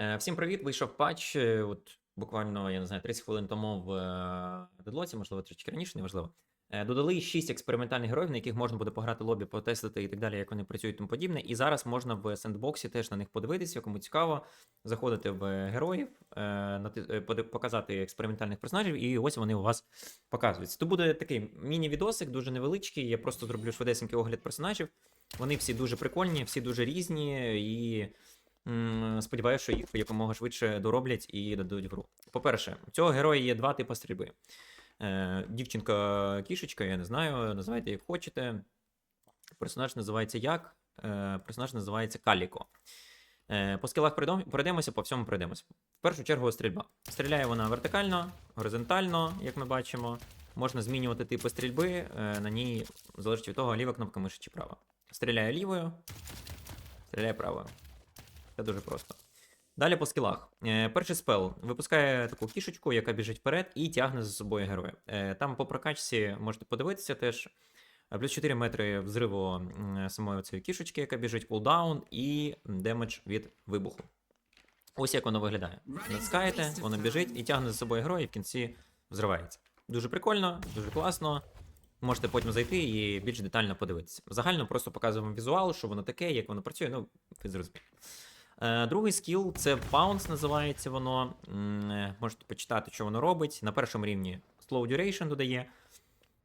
Е, Всім привіт! Вийшов патч. е, От буквально, я не знаю, 30 хвилин тому в е, дедлоці, можливо, трішки раніше, неважливо. Додали 6 експериментальних героїв, на яких можна буде пограти лобі, потестити і так далі, як вони працюють тому подібне. І зараз можна в сендбоксі теж на них подивитися, кому цікаво, заходити в героїв, показати експериментальних персонажів, і ось вони у вас показуються. Тут буде такий міні-відосик, дуже невеличкий. Я просто зроблю швидесенький огляд персонажів. Вони всі дуже прикольні, всі дуже різні і. Сподіваюся, що їх якомога швидше дороблять і дадуть гру. По-перше, у цього героя є два типи стрільби. Е, Дівчинка-кішечка, я не знаю, називайте як хочете. Персонаж називається як? Е, Персонаж називається Каліко. Е, По скілах пройдемося, по всьому пройдемося. В першу чергу стрільба. Стріляє вона вертикально, горизонтально, як ми бачимо. Можна змінювати типи стрільби. На ній залежить від того, ліва кнопка миші чи права. Стріляє лівою, стріляє правою. Це дуже просто. Далі по скілах. Е, перший спел випускає таку кішечку, яка біжить вперед і тягне за собою героя. Е, там по прокачці можете подивитися теж. Е, Плюс 4 метри взриву самої цієї кішечки, яка біжить кулдаун, і демедж від вибуху. Ось як воно виглядає. Натискаєте, воно біжить і тягне за собою героя, і в кінці взривається. Дуже прикольно, дуже класно. Можете потім зайти і більш детально подивитися. Загально просто показуємо візуал, що воно таке, як воно працює, ну, ви зрозумієте. Е, Другий скіл це Bounce називається воно. Е, Можете почитати, що воно робить. На першому рівні Slow Duration додає.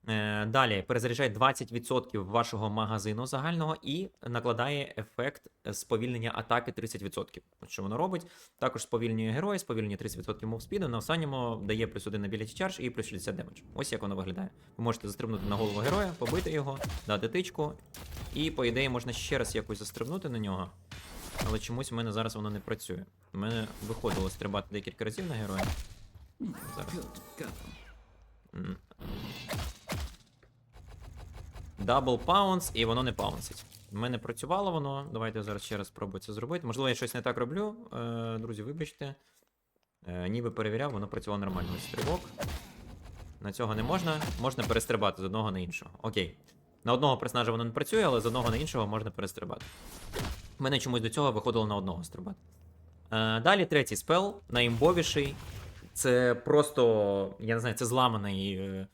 Е, Далі перезаряджає 20% вашого магазину загального і накладає ефект сповільнення атаки 30%. От що воно робить. Також сповільнює героя, сповільнює 30% мовспіду. На останньому дає плюс 1 на ability charge і плюс 60 демедж. Ось як воно виглядає. Ви можете застрибнути на голову героя, побити його, дати тичку. І, по ідеї, можна ще раз якось застрибнути на нього. Але чомусь в мене зараз воно не працює. У мене виходило стрибати декілька разів на героя. Зараз. Double pounce, і воно не паунсить. У мене працювало воно. Давайте зараз ще раз спробую це зробити. Можливо, я щось не так роблю. Е, друзі, вибачте. Е, ніби перевіряв, воно працювало нормально. Ось Стрибок. На цього не можна. Можна перестрибати з одного на іншого. Окей. На одного персонажа воно не працює, але з одного на іншого можна перестрибати. У мене чомусь до цього виходило на одного стрибати. Е, далі третій спел, найімбовіший. Це просто, я не знаю, це зламаний, е,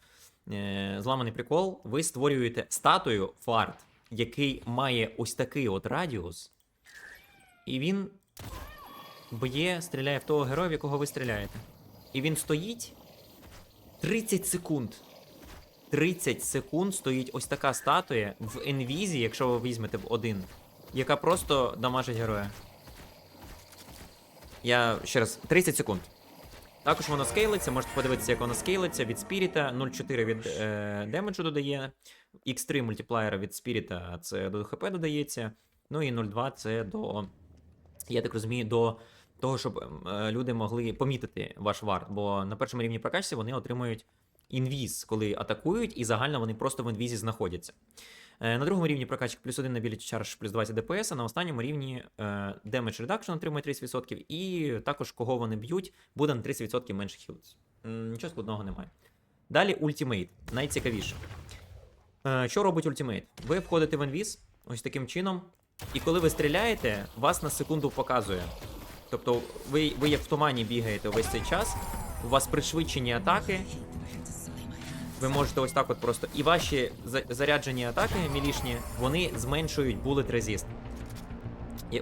е, зламаний прикол. Ви створюєте статую фарт, який має ось такий от радіус. І він б'є, стріляє в того героя, в якого ви стріляєте. І він стоїть 30 секунд. 30 секунд стоїть ось така статуя в енвізі, якщо ви візьмете в один, яка просто дамажить героя. Я ще раз, 30 секунд. Також воно скейлиться, можете подивитися, як воно скейлиться від спіріта. 0,4 від е, демеджу додає. X3 мультиплеєра від спіріта це до ХП додається. Ну і 0,2 це до. Я так розумію, до того, щоб е, люди могли помітити ваш варт. Бо на першому рівні прокачці вони отримують інвіз, коли атакують, і загально вони просто в інвізі знаходяться. Е, На другому рівні прокачки плюс 1 на Ability Charge плюс 20 ДПС, а на останньому рівні е, Damage Reduction отримує 30%, і також кого вони б'ють, буде на 30% менше. М, Нічого складного немає. Далі Ultimate, найцікавіше. Е, Що робить Ultimate? Ви входите в інвіз ось таким чином, і коли ви стріляєте, вас на секунду показує. Тобто ви, ви як в тумані бігаєте весь цей час, у вас пришвидшені атаки, ви можете ось так от просто. І ваші заряджені атаки мілішні, вони зменшують bullet resist.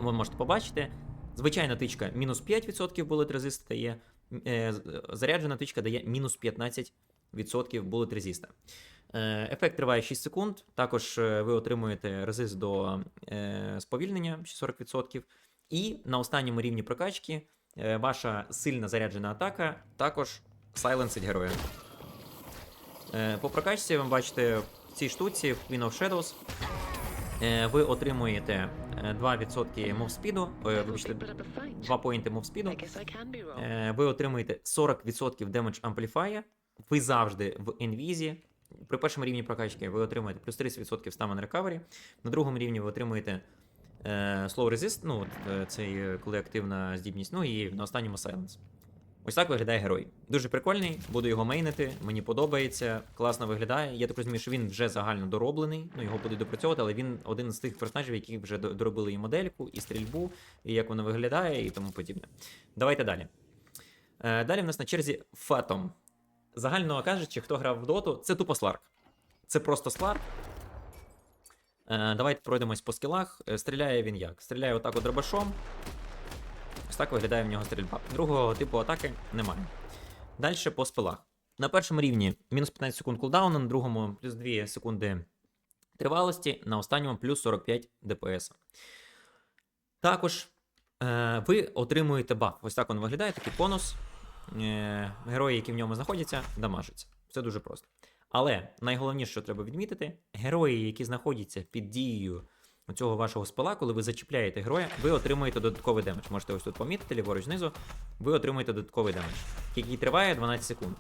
Ви можете побачити. Звичайна тичка мінус 5% bullet resist дає. е, Заряджена тичка дає мінус 15% bullet resist. Е, Ефект триває 6 секунд. Також е, ви отримуєте резист до сповільнення ще 40%. І на останньому рівні прокачки ваша сильна заряджена атака також сайленсить героя. Е, По прокачці ви бачите в цій штуці в Queen of Shadows. е, Ви отримуєте е, 2% мовспіду, е, вибачте, 2 поінти мовспіду. Ви отримуєте 40% демедж ампліфая. Ви завжди в інвізі. При першому рівні прокачки ви отримуєте плюс 30% Stamina Recovery. На другому рівні ви отримуєте Slow Resist, ну, це коли активна здібність, ну і на останньому Silence. Ось так виглядає герой. Дуже прикольний, буду його мейнити, мені подобається, класно виглядає. Я так розумію, що він вже загально дороблений, ну його будуть допрацьовувати, але він один з тих персонажів, які вже доробили і модельку, і стрільбу, і як воно виглядає, і тому подібне. Давайте далі. Е, далі в нас на черзі Фатом. Загально кажучи, хто грав в доту, це тупо сларк. Це просто сларк. Е, давайте пройдемось по скілах. Е, Стріляє він як? Стріляє отак от дробашом. Так виглядає в нього стрільба. Другого типу атаки немає. Далі по спилах. На першому рівні мінус 15 секунд кулдауну, на другому плюс 2 секунди тривалості, на останньому плюс 45 ДПС. Також е, ви отримуєте баф. Ось так він виглядає, такий бонус. Е, герої, які в ньому знаходяться, дамажаться. Все дуже просто. Але найголовніше, що треба відмітити, герої, які знаходяться під дією цього вашого спала, коли ви зачіпляєте героя, ви отримуєте додатковий демедж. Можете ось тут помітити, ліворуч знизу, ви отримуєте додатковий демедж, який триває 12 секунд.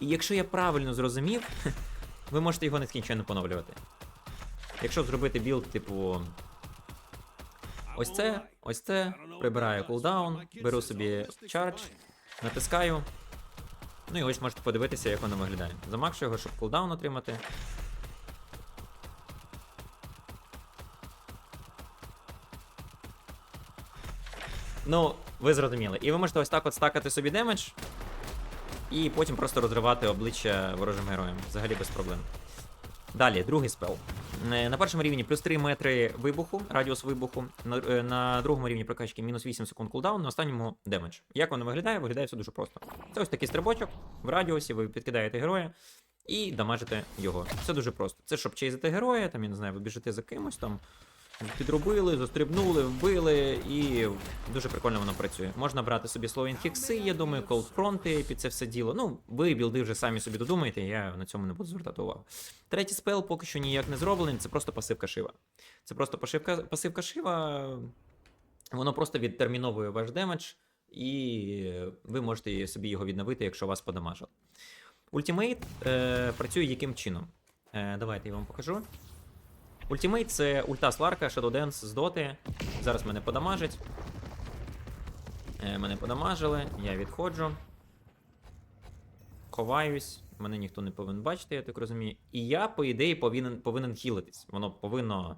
І якщо я правильно зрозумів, ви можете його нескінченно поновлювати. Якщо зробити білд, типу. Ось це, ось це, прибираю кулдаун, беру собі чардж, натискаю. Ну і ось можете подивитися, як воно виглядає. Замакшу його, щоб кулдаун отримати. Ну, ви зрозуміли. І ви можете ось так от стакати собі демедж, і потім просто розривати обличчя ворожим героям. Взагалі без проблем. Далі, другий спел. Е, На першому рівні плюс 3 метри вибуху, радіус вибуху. На, е, на другому рівні прокачки мінус 8 секунд кулдаун, на останньому демедж. Як воно виглядає? Виглядає все дуже просто. Це ось такий стрибочок в радіусі, ви підкидаєте героя і дамажите його. Все дуже просто. Це щоб чейзити героя, там, я не знаю, ви біжите за кимось там. Підробили, застрибнули, вбили, і дуже прикольно воно працює. Можна брати собі словін хікси, я думаю, колдфронти під це все діло. Ну, ви білди вже самі собі додумаєте, я на цьому не буду звертати увагу. Третій спел поки що ніяк не зроблений, це просто пасивка шива. Це просто пасивка, пасивка шива, воно просто відтерміновує ваш демедж, і ви можете собі його відновити, якщо вас подамажили. Ультимейт е, працює яким чином? Е, давайте я вам покажу. Ультимейт це ульта Сларка, Shadow Dance з доти. Зараз мене подамажить. Е, мене подамажили, я відходжу. Ховаюсь, мене ніхто не повинен бачити, я так розумію. І я, по ідеї, повинен, повинен хілитись. Воно повинно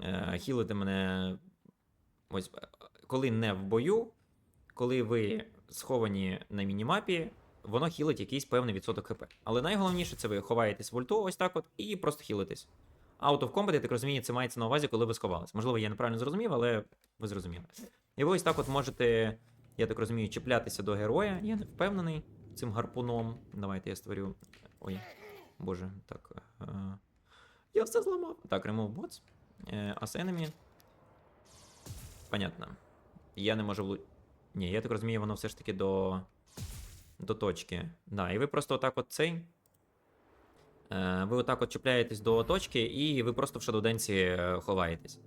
е, хілити мене. Ось, е, коли не в бою, коли ви сховані на мінімапі, воно хілить якийсь певний відсоток хп. Але найголовніше це ви ховаєтесь в ульту, ось так от, і просто хілитесь. Out of combat, я так розумію, це мається на увазі, коли ви сховались. Можливо, я неправильно зрозумів, але ви зрозуміли. І ви ось так от можете, я так розумію, чіплятися до героя. Я не впевнений цим гарпуном. Давайте я створю. Ой, боже, так. Е... Я все зламав. Так, remove bots. Е, As. Понятно. Я не можу влу... Ні, я так розумію, воно все ж таки до. До точки. Да, і ви просто отак от цей. Е, Ви отак от чіпляєтесь до точки, і ви просто в шадоденці е, ховаєтесь.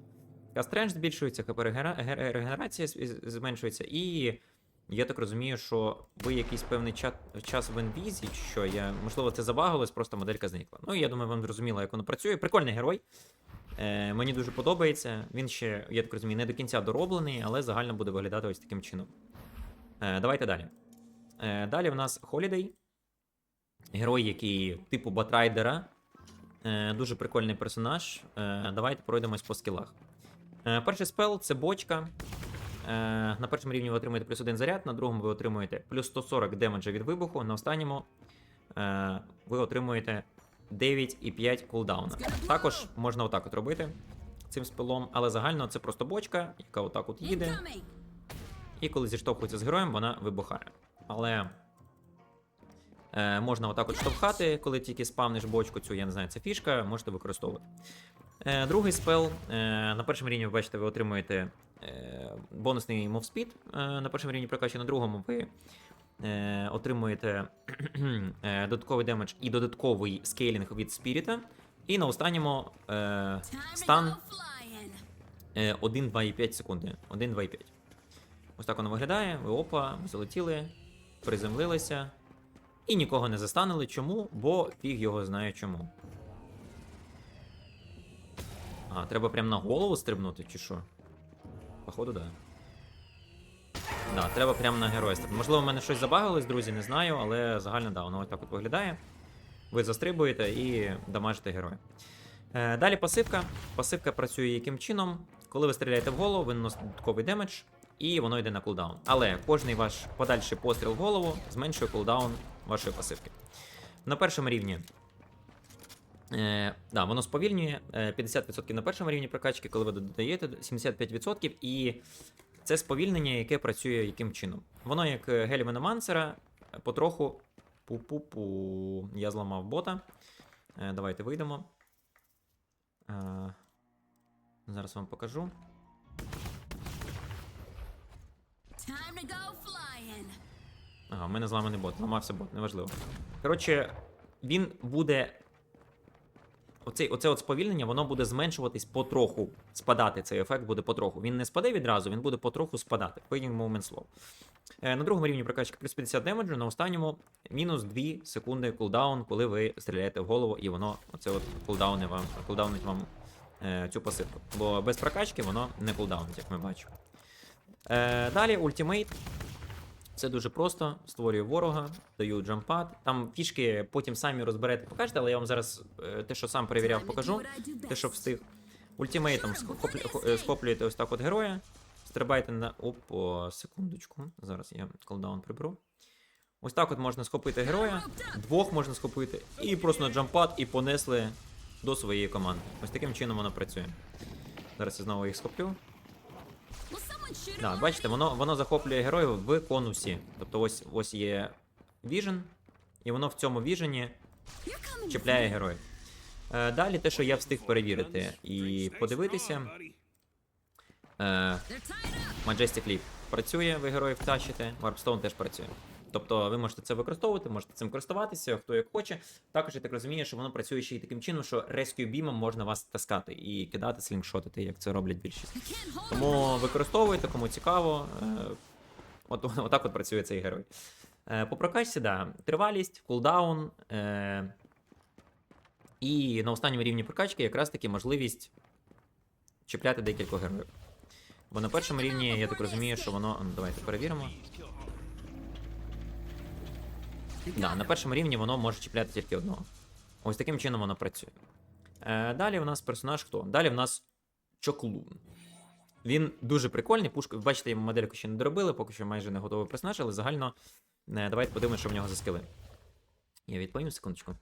Кастрендж збільшується, ХП регенерація зменшується, і я так розумію, що ви якийсь певний час, в інвізі, що я. Можливо, це забагалось, просто моделька зникла. Ну, я думаю, вам зрозуміло, як воно працює. Прикольний герой. Е, мені дуже подобається. Він ще, я так розумію, не до кінця дороблений, але загально буде виглядати ось таким чином. Е, давайте далі. Е, далі в нас Holiday. Герой, який типу Батрайдера. Е, дуже прикольний персонаж. Е, давайте пройдемось по скілах. Е, перший спел це бочка. На першому рівні ви отримуєте плюс один заряд, на другому ви отримуєте плюс 140 демеджа від вибуху, на останньому ви отримуєте 9,5 кулдауна. Також можна отак от робити цим спелом, але загально це просто бочка, яка отак от їде. І коли зіштовхується з героєм, вона вибухає. Але е, можна отак от штовхати, коли тільки спавниш бочку, цю, я не знаю, це фішка, можете використовувати. Е, другий спел. Е, на першому рівні, ви бачите, ви отримуєте бонусний. Е, на першому рівні прокачано, на другому ви отримуєте додатковий демедж і додатковий скейлінг від спіріта. І на останньому стан go flying! Е, 1,2,5 секунди. 1,2,5. Ось так воно виглядає. Ви опа, залетіли, приземлилися. І нікого не застанили. Чому? Бо фіг його знає чому. А, треба прям на голову стрибнути, чи що? Походу, да. Да, треба прямо на геройство. Можливо, в мене щось забагалось, друзі, не знаю, але загально да, воно ось так от виглядає. Ви застрибуєте і дамажите героя. Е, далі пасивка. Пасивка працює яким чином? Коли ви стріляєте в голову, ви наносите додатковий демедж, і воно йде на кулдаун. Але кожний ваш подальший постріл в голову зменшує кулдаун вашої пасивки. На першому рівні. Е, да, воно сповільнює е, 50% на першому рівні прокачки, коли ви додаєте 75%, і це сповільнення, яке працює яким чином. Воно, як е, гелівена мансера, е, потроху. Пу-пу-пу. Я зламав бота. Е, давайте вийдемо. Е, зараз вам покажу. Time to go. Ага, в мене зламаний бот, зламався бот, неважливо. Коротше, він буде. Оцей, оце от сповільнення, воно буде зменшуватись потроху. Спадати цей ефект буде потроху. Він не спаде відразу, він буде потроху спадати. Fading Moment Slow. Е, на другому рівні прокачки плюс 50 демеджу, на останньому мінус 2 секунди кулдаун, коли ви стріляєте в голову, і воно оце от кулдауни вам, кулдаунить вам е, цю пасивку. Бо без прокачки воно не кулдаунить, як ми бачимо. Е, далі ультимейт. Це дуже просто. Створюю ворога, даю джампад. Там фішки потім самі розберете, покажете, але я вам зараз е, те, що сам перевіряв, покажу. Те, що встиг. Ультимейтом хо- е, схоплюєте ось так от героя. Стрибайте на. Опа, секундочку. Зараз я колдаун приберу. Ось так от можна схопити героя, двох можна схопити, і просто на джампад і понесли до своєї команди. Ось таким чином воно працює. Зараз я знову їх схоплю. Да, бачите, воно, воно захоплює героїв в конусі. Тобто ось, ось є віжен, і воно в цьому віжені чіпляє героїв. Е, далі те, що я встиг перевірити і подивитися. Е. Majestic Leap працює, ви героїв тащите, Warpstone теж працює. Тобто ви можете це використовувати, можете цим користуватися, хто як хоче. Також я так розумію, що воно працює ще й таким чином, що Rescue Beam можна вас таскати і кидати, слінгшотити, як це роблять більшість. Тому використовуйте, кому цікаво. Е, От, отак от працює цей герой. Е, По прокачці, да, тривалість, кулдаун. Е, і на останньому рівні прокачки якраз таки можливість чіпляти декілька героїв. Бо на першому рівні, я так розумію, що воно. ну, Давайте перевіримо. Да, на першому рівні воно може чіпляти тільки одного. Ось таким чином воно працює. Е, далі в нас персонаж хто? Далі в нас Чоклун. Він дуже прикольний. Пушку, бачите, йому модельку ще не доробили, поки що майже не готовий персонаж, але загально. е, давайте подивимося, що в нього за скили. Я відповім секундочку.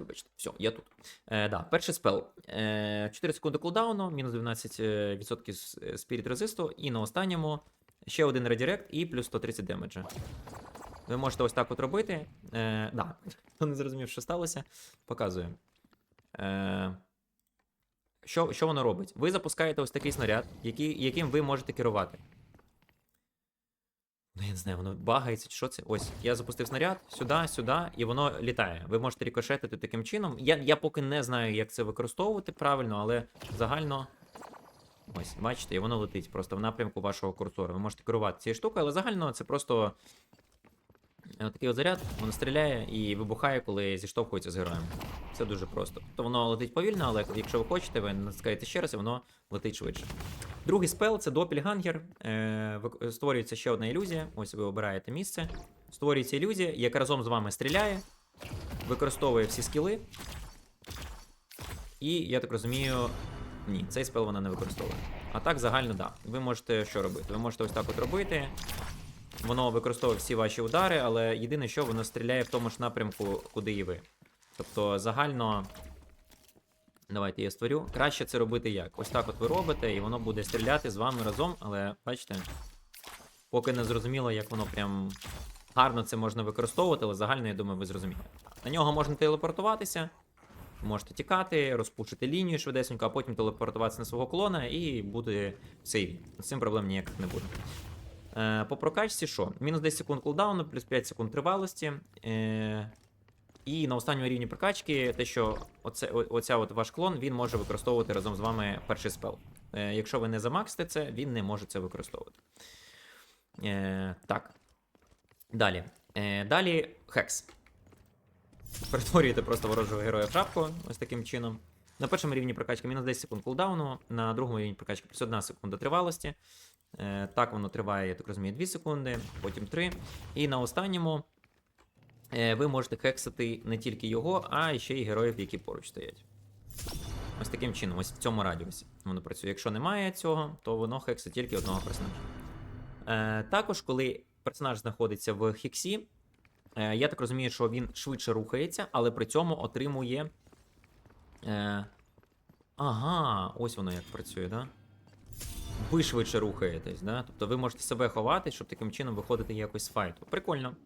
Вибачте, все, я тут. Е, да, перший спел. Е, 4 секунди кулдауну, мінус 12% з- е, спіріт резисту, і на останньому ще один редірект і плюс 130 демеджа. Ви можете ось так от робити. Е, да, хто не зрозумів, що сталося, показую. Е, що, що воно робить? Ви запускаєте ось такий снаряд, який, яким ви можете керувати. Ну, я не знаю, воно багається чи що це. Ось, я запустив снаряд сюди, сюди, і воно літає. Ви можете рікошетити таким чином. Я, я поки не знаю, як це використовувати правильно, але загально. Ось, бачите, і воно летить просто в напрямку вашого курсора. Ви можете керувати цією штукою, але загально це просто е, такий от заряд, воно стріляє і вибухає, коли зіштовхується з героєм. Це дуже просто. Тобто воно летить повільно, але якщо ви хочете, ви натискаєте ще раз, і воно летить швидше. Другий спел це допільгангер. Е, створюється ще одна ілюзія. Ось ви обираєте місце. Створюється ілюзія, яка разом з вами стріляє, використовує всі скіли. І, я так розумію, ні, цей спел вона не використовує. А так, загально, да. Ви можете що робити? Ви можете ось так от робити. Воно використовує всі ваші удари, але єдине, що воно стріляє в тому ж напрямку, куди і ви. Тобто, загально. Давайте я створю. Краще це робити як? Ось так от ви робите, і воно буде стріляти з вами разом, але бачите, поки не зрозуміло, як воно прям гарно це можна використовувати, але загально, я думаю, ви зрозуміли. На нього можна телепортуватися, можете тікати, розпушити лінію швидесенько, а потім телепортуватися на свого клона і буде сейв. З цим проблем ніяких не буде. Е, по прокачці що? Мінус 10 секунд кулдауну, плюс 5 секунд тривалості. Е, і на останньому рівні прокачки, те, що оце, оця от ваш клон, він може використовувати разом з вами перший спел. Е, якщо ви не замаксите це, він не може це використовувати. Е, так. Далі. Е, далі Хекс. Перетворюєте просто ворожого героя в шапку, ось таким чином. На першому рівні прокачки мінус 10 секунд кулдауну, на другому рівні прокачки плюс 1 секунда тривалості. Е, так воно триває, я так розумію, 2 секунди, потім 3. І на останньому ви можете хексити не тільки його, а ще й героїв, які поруч стоять. Ось таким чином, ось в цьому радіусі воно працює. Якщо немає цього, то воно хексить тільки одного персонажа. Е, також, коли персонаж знаходиться в хексі, е, я так розумію, що він швидше рухається, але при цьому отримує. Е, ага, ось воно як працює, да? Ви швидше рухаєтесь, да? Тобто ви можете себе ховати, щоб таким чином виходити якось з файту. Прикольно.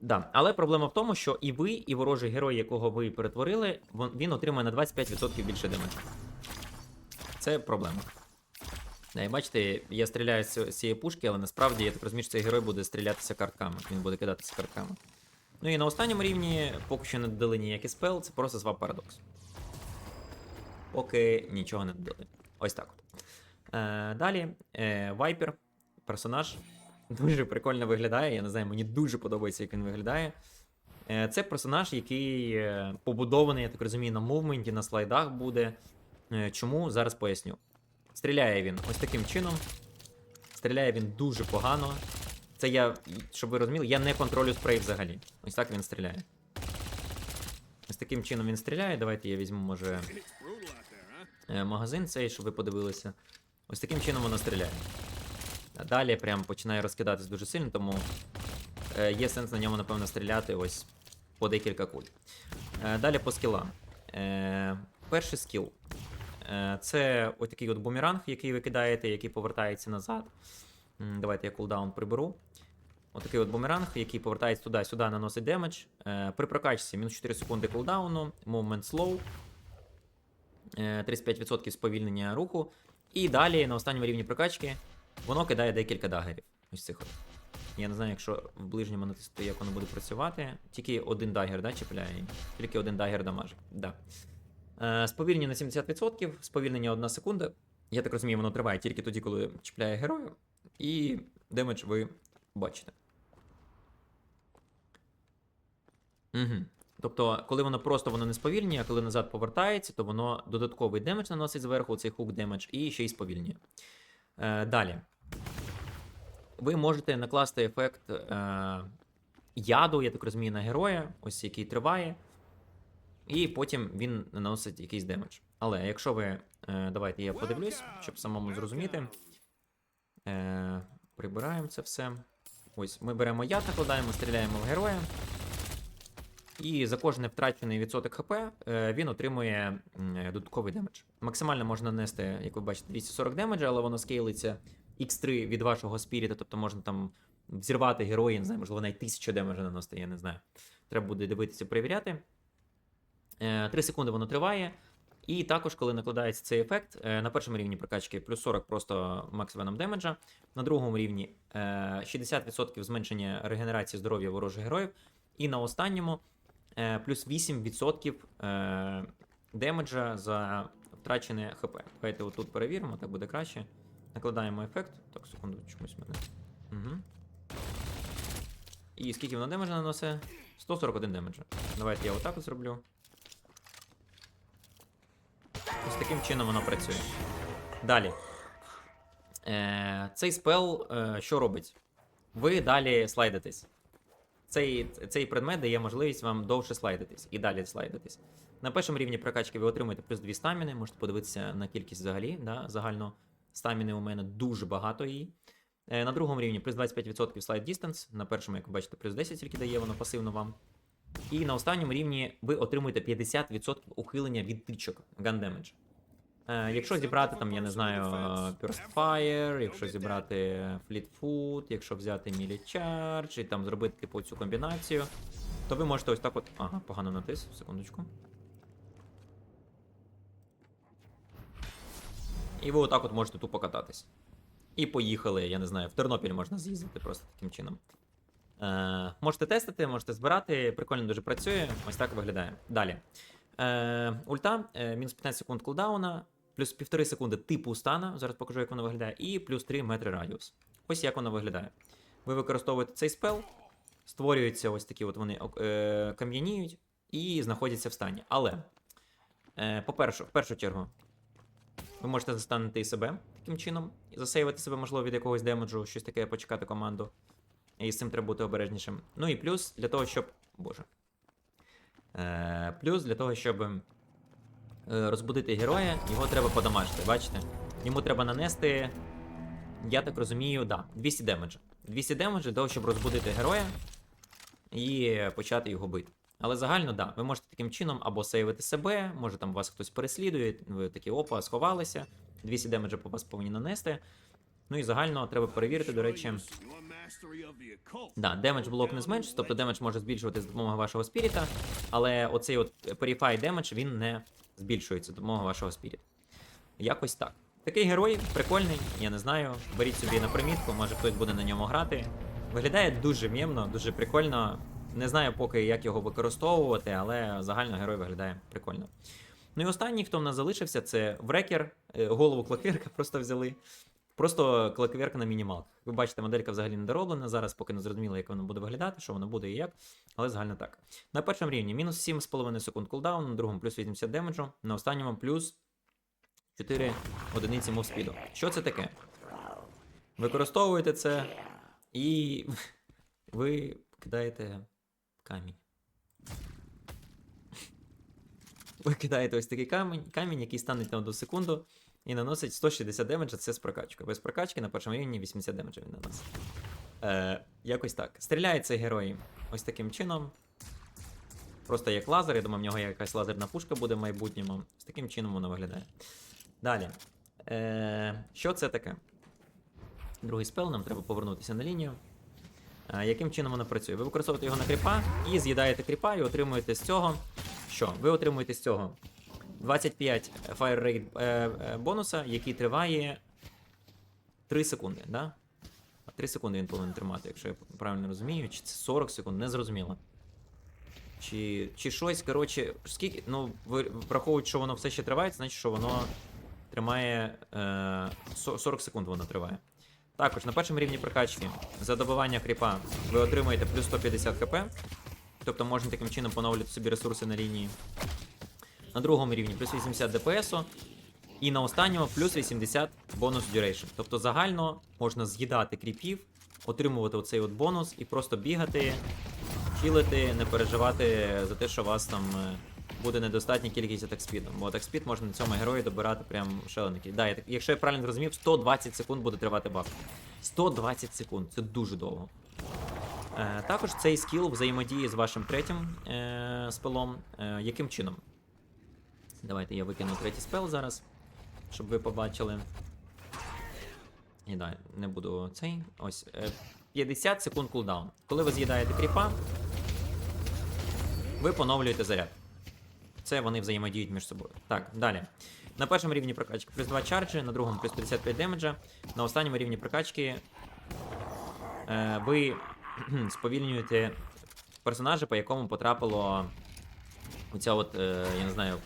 Да. Але проблема в тому, що і ви, і ворожий герой, якого ви перетворили, він отримує на 25% більше демеджу. Це проблема. І бачите, я стріляю з цієї пушки, але насправді я так розумію, що цей герой буде стрілятися картками. Він буде кидатися картками. Ну і на останньому рівні поки що не додали ніякий спел, це просто свап парадокс. Поки нічого не додали. Ось так от. Е, далі, е, Вайпер, персонаж. Дуже прикольно виглядає. Я не знаю, мені дуже подобається, як він виглядає. Е, це персонаж, який е, побудований, я так розумію, на мувменті, на слайдах буде. Е, чому? Зараз поясню. Стріляє він ось таким чином. Стріляє він дуже погано. Це я, щоб ви розуміли, я не контролю спрей взагалі. Ось так він стріляє. Ось таким чином він стріляє. Давайте я візьму, може, магазин цей, щоб ви подивилися. Ось таким чином воно стріляє. Далі прям починає розкидатись дуже сильно, тому е, є сенс на ньому, напевно, стріляти ось по декілька куль. Е, далі по скілам. Е, перший скіл. Це ось такий от бумеранг, який ви кидаєте, який повертається назад. Давайте я кулдаун приберу. Отакий от бумеранг, який повертається туди-сюди, наносить демедж. При прокачці мінус 4 секунди кулдауну, movement slow, е, 35% сповільнення руху. І далі на останньому рівні прокачки воно кидає декілька дагерів. Ось цих от. Я не знаю, якщо в ближньому натиснути, як воно буде працювати. Тільки один дагер, да, чіпляє. Тільки один дагер дамажить. Да. Е, сповільнення на 70%, сповільнення 1 секунда. Я так розумію, воно триває тільки тоді, коли чіпляє героя. І демедж ви бачите. Угу. Тобто, коли воно просто воно не сповільнює, а коли назад повертається, то воно додатковий демедж наносить зверху, цей хук демедж, і ще й сповільнює. Е, далі. Ви можете накласти ефект е, яду, я так розумію, на героя, ось який триває. І потім він наносить якийсь демедж. Але якщо ви. Е, давайте я подивлюсь, щоб самому зрозуміти. Е, прибираємо це все. Ось ми беремо яд, накладаємо, стріляємо в героя. І за кожний втрачений відсоток ХП е, він отримує е, додатковий демедж. Максимально можна нанести, як ви бачите, 240 демеджа, але воно скейлиться X3 від вашого спіріта, тобто можна там взірвати героя, не знаю, можливо, навіть 1000 демеджа наносити, я не знаю. Треба буде дивитися, перевіряти. 3 секунди воно триває. І також, коли накладається цей ефект, е, на першому рівні прокачки плюс 40 просто макс веном демеджа, на другому рівні е, 60% зменшення регенерації здоров'я ворожих героїв, і на останньому е, плюс 8% е, демеджа за втрачене ХП. Давайте отут перевіримо, так буде краще. Накладаємо ефект. Так, секунду, чомусь мене. Угу. І скільки воно демеджа наносить? 141 демеджа. Давайте я отак от зроблю. Ось таким чином воно працює. Далі. Е, цей спел е, що робить? Ви далі слайдитесь. Цей, цей предмет дає можливість вам довше слайдитись і далі слайдитись. На першому рівні прокачки ви отримуєте плюс 2 стаміни, можете подивитися на кількість взагалі. Да? Загально стаміни у мене дуже багато її. Е, на другому рівні плюс 25% слайд distance. На першому, як ви бачите, плюс 10 тільки дає воно пасивно вам. І на останньому рівні ви отримуєте 50% ухилення від тичок Gun Damage. Е, якщо зібрати там, я не знаю, Fire, якщо зібрати Fleet Foot, якщо взяти Melee Charge і там зробити типу цю комбінацію, то ви можете ось так от. Ага, погано натис, секундочку. І ви отак от можете тупо кататись. І поїхали, я не знаю, в Тернопіль можна з'їздити просто таким чином. Е, можете тестити, можете збирати, прикольно дуже працює. Ось так виглядає. Далі. Е, ульта, е, мінус 15 секунд кулдауна, плюс 1,5 секунди типу стана. Зараз покажу, як воно виглядає, і плюс 3 метри радіус. Ось як воно виглядає. Ви використовуєте цей спел, створюються ось такі от вони е, кам'яніють, і знаходяться в стані. Але, е, по-перше, в першу чергу, ви можете застанути і себе таким чином, і засейвити себе, можливо, від якогось демеджу, щось таке, почекати команду. І з цим треба бути обережнішим. Ну і плюс для того, щоб. Боже. Е, плюс для того, щоб розбудити героя, його треба подамажити, бачите? Йому треба нанести, я так розумію, да, 200 демеджа. 200 демеджа того, щоб розбудити героя і почати його бити. Але загально, да, ви можете таким чином або сейвити себе, може там вас хтось переслідує, ви такі опа, сховалися, 200 демеджа по вас повинні нанести. Ну і загально треба перевірити, до речі. Да, демедж блок не зменшується, тобто демедж може збільшувати з допомогою вашого спіріта, але оцей от Purify демедж він не збільшується допомога вашого спіріт. Якось так. Такий герой прикольний, я не знаю. Беріть собі на примітку, може хтось буде на ньому грати. Виглядає дуже мємно, дуже прикольно. Не знаю поки, як його використовувати, але загально герой виглядає прикольно. Ну і останній, хто в нас залишився, це Врекер, е, голову клакирка просто взяли. Просто клакверка на мінімалках. Ви бачите, моделька взагалі не дороблена. Зараз поки не зрозуміло, як воно буде виглядати, що воно буде і як, але загально так. На першому рівні мінус 7,5 секунд кулдаун, на другому плюс 80 демеджу, на останньому плюс 4 одиниці мовспіду. Що це таке? Використовуєте це і ви кидаєте камінь. Ви кидаєте ось такий камінь, камінь, який стане на одну секунду і наносить 160 демеджа, це з прокачкою. Без прокачки на першому рівні 80 демеджа він наносить. Е, якось так. Стріляє цей герой ось таким чином. Просто як лазер, я думаю, в нього якась лазерна пушка буде в майбутньому. З таким чином воно виглядає. Далі. Е, що це таке? Другий спел, нам треба повернутися на лінію. Е, яким чином воно працює? Ви використовуєте його на кріпа і з'їдаєте кріпа і отримуєте з цього. Що? Ви отримуєте з цього 25 fire rate е, е, бонуса, який триває 3 секунди, да? 3 секунди він повинен тримати, якщо я правильно розумію. Чи це 40 секунд, не зрозуміло. Чи, чи щось, коротше, скільки. Ну, ви враховуючи, що воно все ще триває, значить, що воно тримає. Е, 40 секунд воно триває. Також на першому рівні прокачки за добивання кріпа ви отримуєте плюс 150 хп. Тобто можна таким чином поновлювати собі ресурси на лінії. На другому рівні плюс 80 ДПС. І на останньому плюс 80 бонус duration. Тобто загально можна з'їдати кріпів, отримувати оцей от бонус і просто бігати, хілити, не переживати за те, що у вас там е, буде недостатня кількість атак спіду. Бо атак спід можна на цьому герої добирати прям шаленики. Да, я якщо я правильно зрозумів, 120 секунд буде тривати баф. 120 секунд це дуже довго. Е, також цей скіл взаємодіє з вашим третім е, спелом. Е, яким чином? Давайте я викину третій спел зараз, щоб ви побачили. І да, не буду цей. Ось. Е, 50 секунд кулдаун. Коли ви з'їдаєте кріпа, ви поновлюєте заряд. Це вони взаємодіють між собою. Так, далі. На першому рівні прокачки плюс 2 чарджі, на другому плюс 55 демеджа. На останньому рівні прокачки е, ви сповільнюєте персонажа, по якому потрапило оця от, е, я не знаю,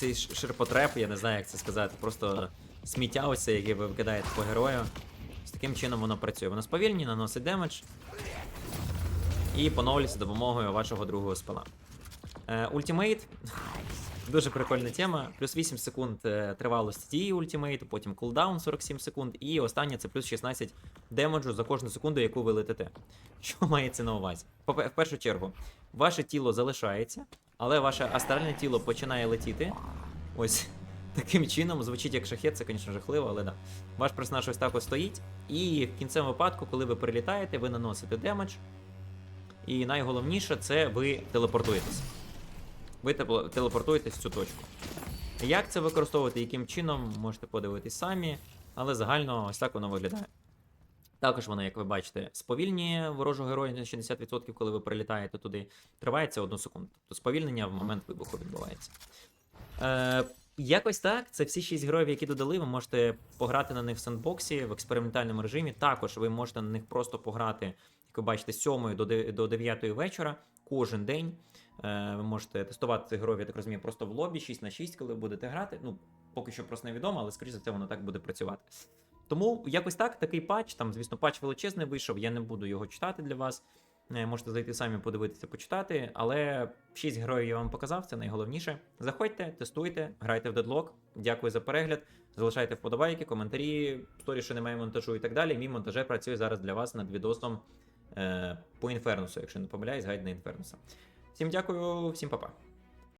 цей ширпотреб, я не знаю, як це сказати, просто сміття ось це, яке ви викидаєте по герою. З таким чином воно працює. Воно сповільнює, наносить демедж і поновлюється допомогою вашого другого спела. Е, Ультимейт. Дуже прикольна тема. Плюс 8 секунд е, тривалості дії ультимейту, потім кулдаун 47 секунд, і останнє це плюс 16 демеджу за кожну секунду, яку ви летите. Що мається на увазі? В першу чергу, ваше тіло залишається, але ваше астральне тіло починає летіти. Ось таким чином звучить як шахет, це, звісно, жахливо, але да. Ваш персонаж ось так ось стоїть, і в кінцевому випадку, коли ви прилітаєте, ви наносите демедж. І найголовніше це ви телепортуєтесь. Ви телепортуєтесь в цю точку. Як це використовувати, яким чином, можете подивитись самі, але загально ось так воно виглядає. Також воно, як ви бачите, сповільнює ворожого героя на 60%, коли ви прилітаєте туди. Тривається одну секунду. Тобто сповільнення в момент вибуху відбувається. Е, якось так. Це всі шість героїв, які додали. Ви можете пограти на них в сендбоксі в експериментальному режимі. Також ви можете на них просто пограти, як ви бачите, з 7 до до 9 вечора кожен день. Е, ви можете тестувати цих героїв, я так розумію, просто в лобі 6 на 6, коли будете грати. Ну, поки що просто невідомо, але скоріше за це воно так буде працювати. Тому якось так, такий патч. Там, звісно, патч величезний вийшов. Я не буду його читати для вас. Е, Можете зайти самі подивитися, почитати. Але 6 героїв я вам показав, це найголовніше. Заходьте, тестуйте, грайте в дедлок. Дякую за перегляд. Залишайте вподобайки, коментарі, сторі, що немає монтажу і так далі. Мій монтажер працює зараз для вас над відосом е, по інфернусу, якщо не помиляюсь, гайд на інфернуса. Всім дякую, всім па-па.